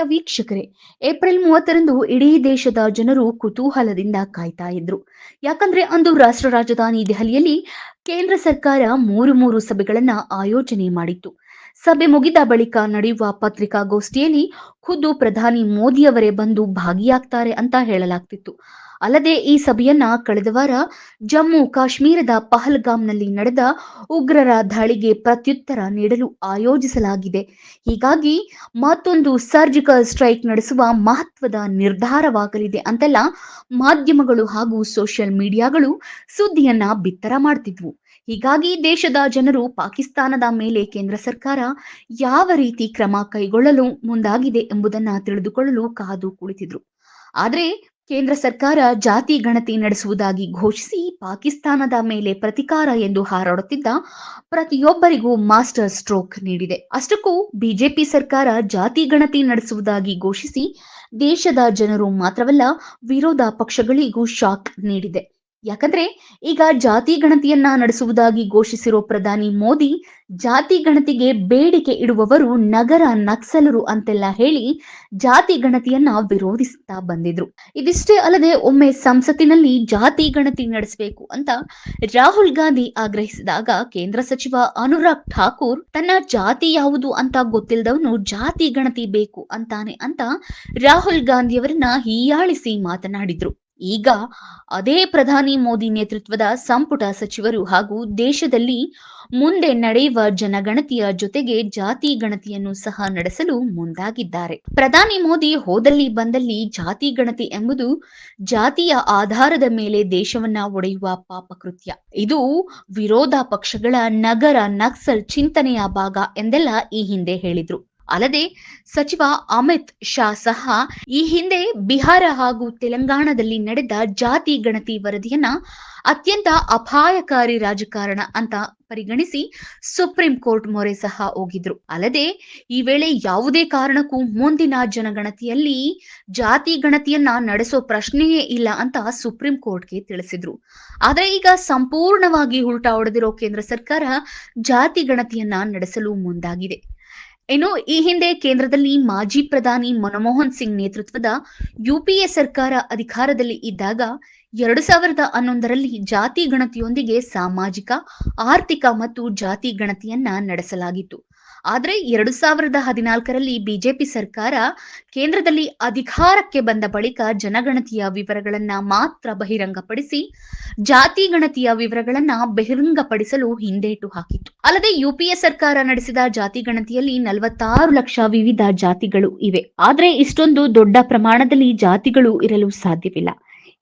ಪ್ರಿಯ ವೀಕ್ಷಕರೇ, ಏಪ್ರಿಲ್ ಮೂವತ್ತರಂದು ಇಡೀ ದೇಶದ ಜನರು ಕುತೂಹಲದಿಂದ ಕಾಯ್ತಾ ಇದ್ರು. ಯಾಕಂದ್ರೆ ಅಂದು ರಾಷ್ಟ್ರ ರಾಜಧಾನಿ ದೆಹಲಿಯಲ್ಲಿ ಕೇಂದ್ರ ಸರ್ಕಾರ ಮೂರು ಮೂರು ಸಭೆಗಳನ್ನ ಆಯೋಜನೆ ಮಾಡಿತ್ತು. ಸಭೆ ಮುಗಿದ ಬಳಿಕ ನಡೆಯುವ ಪತ್ರಿಕಾಗೋಷ್ಠಿಯಲ್ಲಿ ಖುದ್ದು ಪ್ರಧಾನಿ ಮೋದಿಯವರೇ ಬಂದು ಭಾಗಿಯಾಗ್ತಾರೆ ಅಂತ ಹೇಳಲಾಗ್ತಿತ್ತು. ಅಲ್ಲದೆ ಈ ಸಭೆಯನ್ನ ಕಳೆದ ವಾರ ಜಮ್ಮು ಕಾಶ್ಮೀರದ ಪಹಲ್ಗಾಮ್ನಲ್ಲಿ ನಡೆದ ಉಗ್ರರ ದಾಳಿಗೆ ಪ್ರತ್ಯುತ್ತರ ನೀಡಲು ಆಯೋಜಿಸಲಾಗಿದೆ. ಹೀಗಾಗಿ ಮತ್ತೊಂದು ಸರ್ಜಿಕಲ್ ಸ್ಟ್ರೈಕ್ ನಡೆಸುವ ಮಹತ್ವದ ನಿರ್ಧಾರವಾಗಲಿದೆ ಅಂತೆಲ್ಲ ಮಾಧ್ಯಮಗಳು ಹಾಗೂ ಸೋಷಿಯಲ್ ಮೀಡಿಯಾಗಳು ಸುದ್ದಿಯನ್ನ ಬಿತ್ತರ ಮಾಡ್ತಿದ್ವು. ಹೀಗಾಗಿ ದೇಶದ ಜನರು ಪಾಕಿಸ್ತಾನದ ಮೇಲೆ ಕೇಂದ್ರ ಸರ್ಕಾರ ಯಾವ ರೀತಿ ಕ್ರಮ ಕೈಗೊಳ್ಳಲು ಮುಂದಾಗಿದೆ ಎಂಬುದನ್ನ ತಿಳಿದುಕೊಳ್ಳಲು ಕಾದು ಕುಳಿತಿದ್ರು. ಆದ್ರೆ ಕೇಂದ್ರ ಸರ್ಕಾರ ಜಾತಿ ಗಣತಿ ನಡೆಸುವುದಾಗಿ ಘೋಷಿಸಿ ಪಾಕಿಸ್ತಾನದ ಮೇಲೆ ಪ್ರತಿಕಾರ ಎಂದು ಹಾರಾಡುತ್ತಿದ್ದ ಪ್ರತಿಯೊಬ್ಬರಿಗೂ ಮಾಸ್ಟರ್ ಸ್ಟ್ರೋಕ್ ನೀಡಿದೆ. ಅಷ್ಟಕ್ಕೂ ಬಿಜೆಪಿ ಸರ್ಕಾರ ಜಾತಿ ಗಣತಿ ನಡೆಸುವುದಾಗಿ ಘೋಷಿಸಿ ದೇಶದ ಜನರು ಮಾತ್ರವಲ್ಲ ವಿರೋಧ ಪಕ್ಷಗಳಿಗೂ ಶಾಕ್ ನೀಡಿದೆ. ಯಾಕಂದ್ರೆ ಈಗ ಜಾತಿ ಗಣತಿಯನ್ನ ನಡೆಸುವುದಾಗಿ ಘೋಷಿಸಿರೋ ಪ್ರಧಾನಿ ಮೋದಿ, ಜಾತಿ ಗಣತಿಗೆ ಬೇಡಿಕೆ ಇಡುವವರು ನಗರ ನಕ್ಸಲರು ಅಂತೆಲ್ಲ ಹೇಳಿ ಜಾತಿ ಗಣತಿಯನ್ನ ವಿರೋಧಿಸುತ್ತಾ ಬಂದಿದ್ರು. ಇದಿಷ್ಟೇ ಅಲ್ಲದೆ ಒಮ್ಮೆ ಸಂಸತ್ತಿನಲ್ಲಿ ಜಾತಿ ಗಣತಿ ನಡೆಸಬೇಕು ಅಂತ ರಾಹುಲ್ ಗಾಂಧಿ ಆಗ್ರಹಿಸಿದಾಗ ಕೇಂದ್ರ ಸಚಿವ ಅನುರಾಗ್ ಠಾಕೂರ್, ತನ್ನ ಜಾತಿ ಯಾವುದು ಅಂತ ಗೊತ್ತಿಲ್ಲದವನು ಜಾತಿ ಗಣತಿ ಬೇಕು ಅಂತಾನೆ ಅಂತ ರಾಹುಲ್ ಗಾಂಧಿಯವರನ್ನ ಹೀಯಾಳಿಸಿ ಮಾತನಾಡಿದ್ರು. ಈಗ ಅದೇ ಪ್ರಧಾನಿ ಮೋದಿ ನೇತೃತ್ವದ ಸಂಪುಟ ಸಚಿವರು ಹಾಗೂ ದೇಶದಲ್ಲಿ ಮುಂದೆ ನಡೆಯುವ ಜನಗಣತಿಯ ಜೊತೆಗೆ ಜಾತಿ ಗಣತಿಯನ್ನು ಸಹ ನಡೆಸಲು ಮುಂದಾಗಿದ್ದಾರೆ. ಪ್ರಧಾನಿ ಮೋದಿ ಹೋದಲ್ಲಿ ಬಂದಲ್ಲಿ ಜಾತಿ ಗಣತಿ ಎಂಬುದು ಜಾತಿಯ ಆಧಾರದ ಮೇಲೆ ದೇಶವನ್ನ ಒಡೆಯುವ ಪಾಪಕೃತ್ಯ. ಇದು ವಿರೋಧ ಪಕ್ಷಗಳ ನಗರ ನಕ್ಸಲ್ ಚಿಂತನೆಯ ಭಾಗ ಎಂದೆಲ್ಲ ಈ ಹಿಂದೆ ಹೇಳಿದ್ರು. ಅಲ್ಲದೆ ಸಚಿವ ಅಮಿತ್ ಶಾ ಸಹ ಈ ಹಿಂದೆ ಬಿಹಾರ ಹಾಗೂ ತೆಲಂಗಾಣದಲ್ಲಿ ನಡೆದ ಜಾತಿ ಗಣತಿ ವರದಿಯನ್ನ ಅತ್ಯಂತ ಅಪಾಯಕಾರಿ ರಾಜಕಾರಣ ಅಂತ ಪರಿಗಣಿಸಿ ಸುಪ್ರೀಂ ಕೋರ್ಟ್ ಮೊರೆ ಸಹ ಹೋಗಿದ್ರು. ಅಲ್ಲದೆ ಈ ವೇಳೆ ಯಾವುದೇ ಕಾರಣಕ್ಕೂ ಮುಂದಿನ ಜನಗಣತಿಯಲ್ಲಿ ಜಾತಿ ಗಣತಿಯನ್ನ ನಡೆಸೋ ಪ್ರಶ್ನೆಯೇ ಇಲ್ಲ ಅಂತ ಸುಪ್ರೀಂ ಕೋರ್ಟ್ಗೆ ತಿಳಿಸಿದ್ರು. ಆದ್ರೆ ಈಗ ಸಂಪೂರ್ಣವಾಗಿ ಉಲ್ಟಾ ಹೊಡೆದಿರೋ ಕೇಂದ್ರ ಸರ್ಕಾರ ಜಾತಿ ಗಣತಿಯನ್ನ ನಡೆಸಲು ಮುಂದಾಗಿದೆ. ಇನ್ನು ಈ ಹಿಂದೆ ಕೇಂದ್ರದಲ್ಲಿ ಮಾಜಿ ಪ್ರಧಾನಿ ಮನಮೋಹನ್ ಸಿಂಗ್ ನೇತೃತ್ವದ ಯುಪಿಎ ಸರ್ಕಾರ ಅಧಿಕಾರದಲ್ಲಿ ಇದ್ದಾಗ ಎರಡು ಸಾವಿರದ ಹನ್ನೊಂದರಲ್ಲಿ ಜಾತಿ ಗಣತಿಯೊಂದಿಗೆ ಸಾಮಾಜಿಕ, ಆರ್ಥಿಕ ಮತ್ತು ಜಾತಿ ಗಣತಿಯನ್ನ ನಡೆಸಲಾಗಿತ್ತು. ಆದ್ರೆ ಎರಡು ಸಾವಿರದ ಹದಿನಾಲ್ಕರಲ್ಲಿ ಬಿಜೆಪಿ ಸರ್ಕಾರ ಕೇಂದ್ರದಲ್ಲಿ ಅಧಿಕಾರಕ್ಕೆ ಬಂದ ಬಳಿಕ ಜನಗಣತಿಯ ವಿವರಗಳನ್ನ ಮಾತ್ರ ಬಹಿರಂಗಪಡಿಸಿ, ಜಾತಿ ಗಣತಿಯ ವಿವರಗಳನ್ನ ಬಹಿರಂಗಪಡಿಸಲು ಹಿಂದೇಟು ಹಾಕಿತ್ತು. ಅಲ್ಲದೆ ಯುಪಿಎ ಸರ್ಕಾರ ನಡೆಸಿದ ಜಾತಿ ಗಣತಿಯಲ್ಲಿ ನಲವತ್ತಾರು ಲಕ್ಷ ವಿವಿಧ ಜಾತಿಗಳು ಇವೆ. ಆದರೆ ಇಷ್ಟೊಂದು ದೊಡ್ಡ ಪ್ರಮಾಣದಲ್ಲಿ ಜಾತಿಗಳು ಇರಲು ಸಾಧ್ಯವಿಲ್ಲ.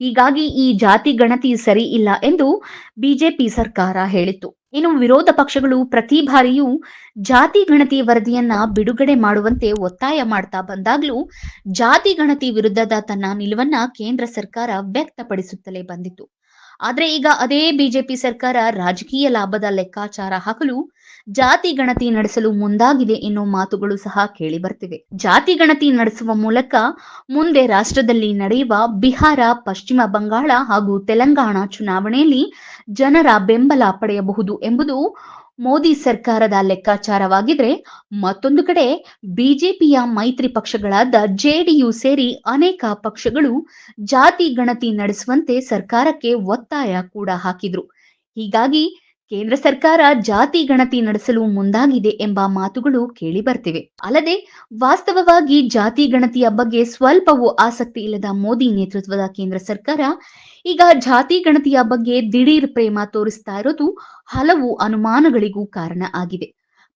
ಹೀಗಾಗಿ ಈ ಜಾತಿ ಗಣತಿ ಸರಿ ಇಲ್ಲ ಎಂದು ಬಿಜೆಪಿ ಸರ್ಕಾರ ಹೇಳಿತ್ತು. ಇನ್ನು ವಿರೋಧ ಪಕ್ಷಗಳು ಪ್ರತಿ ಬಾರಿಯೂ ಜಾತಿ ಗಣತಿ ವರದಿಯನ್ನ ಬಿಡುಗಡೆ ಮಾಡುವಂತೆ ಒತ್ತಾಯ ಮಾಡ್ತಾ ಬಂದಾಗ್ಲೂ ಜಾತಿ ಗಣತಿ ವಿರುದ್ಧದ ತನ್ನ ನಿಲುವನ್ನ ಕೇಂದ್ರ ಸರ್ಕಾರ ವ್ಯಕ್ತಪಡಿಸುತ್ತಲೇ ಬಂದಿತ್ತು. ಆದ್ರೆ ಈಗ ಅದೇ ಬಿಜೆಪಿ ಸರ್ಕಾರ ರಾಜಕೀಯ ಲಾಭದ ಲೆಕ್ಕಾಚಾರ ಹಾಕಲು ಜಾತಿ ಗಣತಿ ನಡೆಸಲು ಮುಂದಾಗಿದೆ ಎನ್ನುವ ಮಾತುಗಳು ಸಹ ಕೇಳಿ ಬರ್ತಿವೆ. ಜಾತಿ ಗಣತಿ ನಡೆಸುವ ಮೂಲಕ ಮುಂದೆ ರಾಷ್ಟ್ರದಲ್ಲಿ ನಡೆಯುವ ಬಿಹಾರ, ಪಶ್ಚಿಮ ಬಂಗಾಳ ಹಾಗೂ ತೆಲಂಗಾಣ ಚುನಾವಣೆಯಲ್ಲಿ ಜನರ ಬೆಂಬಲ ಪಡೆಯಬಹುದು ಎಂಬುದು ಮೋದಿ ಸರ್ಕಾರದ ಲೆಕ್ಕಾಚಾರವಾಗಿದ್ರೆ ಮತ್ತೊಂದು ಕಡೆ ಬಿಜೆಪಿಯ ಮೈತ್ರಿ ಪಕ್ಷಗಳಾದ ಜೆಡಿಯು ಸೇರಿ ಅನೇಕ ಪಕ್ಷಗಳು ಜಾತಿ ಗಣತಿ ನಡೆಸುವಂತೆ ಸರ್ಕಾರಕ್ಕೆ ಒತ್ತಾಯ ಕೂಡ ಹಾಕಿದ್ರು. ಹೀಗಾಗಿ ಕೇಂದ್ರ ಸರ್ಕಾರ ಜಾತಿ ಗಣತಿ ನಡೆಸಲು ಮುಂದಾಗಿದೆ ಎಂಬ ಮಾತುಗಳು ಕೇಳಿ ಬರ್ತಿವೆ. ಅಲ್ಲದೆ, ವಾಸ್ತವವಾಗಿ ಜಾತಿ ಗಣತಿಯ ಬಗ್ಗೆ ಸ್ವಲ್ಪವೂ ಆಸಕ್ತಿ ಇಲ್ಲದ ಮೋದಿ ನೇತೃತ್ವದ ಕೇಂದ್ರ ಸರ್ಕಾರ ಈಗ ಜಾತಿ ಗಣತಿಯ ಬಗ್ಗೆ ದಿಢೀರ್ ಪ್ರೇಮ ತೋರಿಸ್ತಾ ಇರೋದು ಹಲವು ಅನುಮಾನಗಳಿಗೂ ಕಾರಣ ಆಗಿದೆ.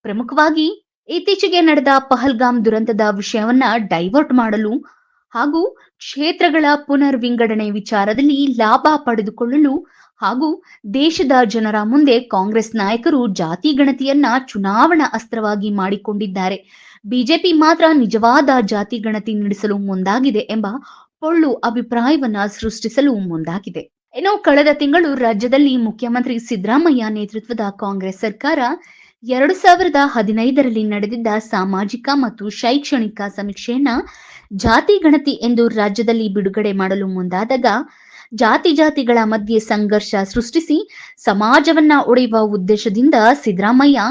ಪ್ರಮುಖವಾಗಿ ಇತ್ತೀಚೆಗೆ ನಡೆದ ಪಹಲ್ಗಾಮ್ ದುರಂತದ ವಿಷಯವನ್ನ ಡೈವರ್ಟ್ ಮಾಡಲು ಹಾಗೂ ಕ್ಷೇತ್ರಗಳ ಪುನರ್ ವಿಂಗಡಣೆ ವಿಚಾರದಲ್ಲಿ ಲಾಭ ಪಡೆದುಕೊಳ್ಳಲು ಹಾಗೂ ದೇಶದ ಜನರ ಮುಂದೆ ಕಾಂಗ್ರೆಸ್ ನಾಯಕರು ಜಾತಿ ಗಣತಿಯನ್ನ ಚುನಾವಣಾ ಅಸ್ತ್ರವಾಗಿ ಮಾಡಿಕೊಂಡಿದ್ದಾರೆ. ಬಿಜೆಪಿ ಮಾತ್ರ ನಿಜವಾದ ಜಾತಿ ಗಣತಿ ನಡೆಸಲು ಮುಂದಾಗಿದೆ ಎಂಬ ಪೊಳ್ಳು ಅಭಿಪ್ರಾಯವನ್ನ ಸೃಷ್ಟಿಸಲು ಮುಂದಾಗಿದೆ. ಏನೋ ಕಳೆದ ತಿಂಗಳು ರಾಜ್ಯದಲ್ಲಿ ಮುಖ್ಯಮಂತ್ರಿ ಸಿದ್ದರಾಮಯ್ಯ ನೇತೃತ್ವದ ಕಾಂಗ್ರೆಸ್ ಸರ್ಕಾರ ಎರಡು ಸಾವಿರದ ಹದಿನೈದರಲ್ಲಿ ನಡೆದಿದ್ದ ಸಾಮಾಜಿಕ ಮತ್ತು ಶೈಕ್ಷಣಿಕ ಸಮೀಕ್ಷೆಯನ್ನ ಜಾತಿ ಗಣತಿ ಎಂದು ರಾಜ್ಯದಲ್ಲಿ ಬಿಡುಗಡೆ ಮಾಡಲು ಮುಂದಾದಾಗ ಜಾತಿ ಜಾತಿಗಳ ಮಧ್ಯೆ ಸಂಘರ್ಷ ಸೃಷ್ಟಿಸಿ ಸಮಾಜವನ್ನ ಒಡೆಯುವ ಉದ್ದೇಶದಿಂದ ಸಿದ್ದರಾಮಯ್ಯ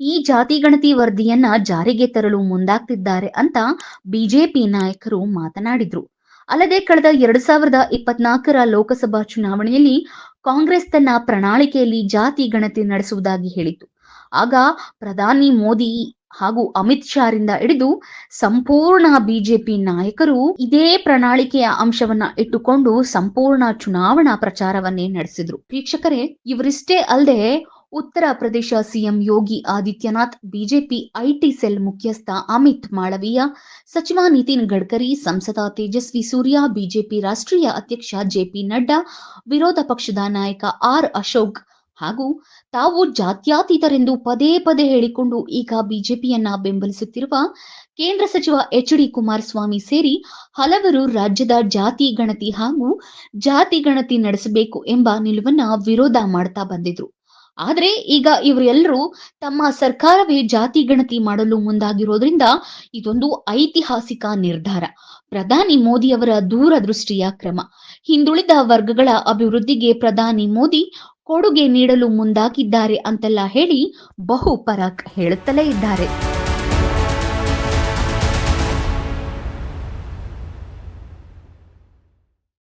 ಈ ಜಾತಿ ಗಣತಿ ವರದಿಯನ್ನ ಜಾರಿಗೆ ತರಲು ಮುಂದಾಗ್ತಿದ್ದಾರೆ ಅಂತ ಬಿಜೆಪಿ ನಾಯಕರು ಮಾತನಾಡಿದ್ರು. ಅಲ್ಲದೆ ಕಳೆದ ಎರಡು ಸಾವಿರದ ಇಪ್ಪತ್ನಾಲ್ಕರ ಲೋಕಸಭಾ ಚುನಾವಣೆಯಲ್ಲಿ ಕಾಂಗ್ರೆಸ್ ತನ್ನ ಪ್ರಣಾಳಿಕೆಯಲ್ಲಿ ಜಾತಿ ಗಣತಿ ನಡೆಸುವುದಾಗಿ ಹೇಳಿತ್ತು. ಆಗ ಪ್ರಧಾನಿ ಮೋದಿ ಹಾಗೂ ಅಮಿತ್ ಶಾ ರಿಂದ ಹಿಡಿದು ಸಂಪೂರ್ಣ ಬಿಜೆಪಿ ನಾಯಕರು ಇದೇ ಪ್ರಣಾಳಿಕೆಯ ಅಂಶವನ್ನ ಇಟ್ಟುಕೊಂಡು ಸಂಪೂರ್ಣ ಚುನಾವಣಾ ಪ್ರಚಾರವನ್ನೇ ನಡೆಸಿದ್ರು. ವೀಕ್ಷಕರೇ, ಇವರಿಷ್ಟೇ ಅಲ್ಲದೆ Uttar Pradesh CM Yogi Adityanath, BJP IT cell ಮುಖ್ಯಸ್ಥ ಅಮಿತ್ ಮಾಳವೀಯ, ಸಚಿವ ನಿತಿನ್ ಗಡ್ಕರಿ, ಸಂಸದ ತೇಜಸ್ವಿ ಸೂರ್ಯ, ಬಿಜೆಪಿ ರಾಷ್ಟ್ರೀಯ ಅಧ್ಯಕ್ಷ ಜೆಪಿ ನಡ್ಡಾ, ವಿರೋಧ ಪಕ್ಷದ ನಾಯಕ ಆರ್ ಅಶೋಕ್ ಹಾಗೂ ತಾವು ಜಾತ್ಯಾತೀತರೆಂದು ಪದೇ ಪದೇ ಹೇಳಿಕೊಂಡು ಈಗ ಬಿಜೆಪಿಯನ್ನ ಬೆಂಬಲಿಸುತ್ತಿರುವ ಕೇಂದ್ರ ಸಚಿವ ಎಚ್ ಡಿ ಕುಮಾರಸ್ವಾಮಿ ಸೇರಿ ಹಲವರು ರಾಜ್ಯದ ಜಾತಿ ಗಣತಿ ಹಾಗೂ ಜಾತಿ ಗಣತಿ ನಡೆಸಬೇಕು ಎಂಬ ನಿಲುವನ್ನ ವಿರೋಧ ಮಾಡ್ತಾ ಬಂದಿದ್ರು. ಆದರೆ ಈಗ ಇವರೆಲ್ಲರೂ ತಮ್ಮ ಸರ್ಕಾರವೇ ಜಾತಿ ಗಣತಿ ಮಾಡಲು ಮುಂದಾಗಿರೋದ್ರಿಂದ ಇದೊಂದು ಐತಿಹಾಸಿಕ ನಿರ್ಧಾರ. ಪ್ರಧಾನಿ ಮೋದಿಯವರ ದೂರದೃಷ್ಟಿಯ ಕ್ರಮ. ಹಿಂದುಳಿದ ವರ್ಗಗಳ ಅಭಿವೃದ್ಧಿಗೆ ಪ್ರಧಾನಿ ಮೋದಿ ಕೊಡುಗೆ ನೀಡಲು ಮುಂದಾಗಿದ್ದಾರೆ ಅಂತೆಲ್ಲ ಹೇಳಿ ಬಹು ಪರಾಕ್ ಹೇಳುತ್ತಲೇ ಇದ್ದಾರೆ.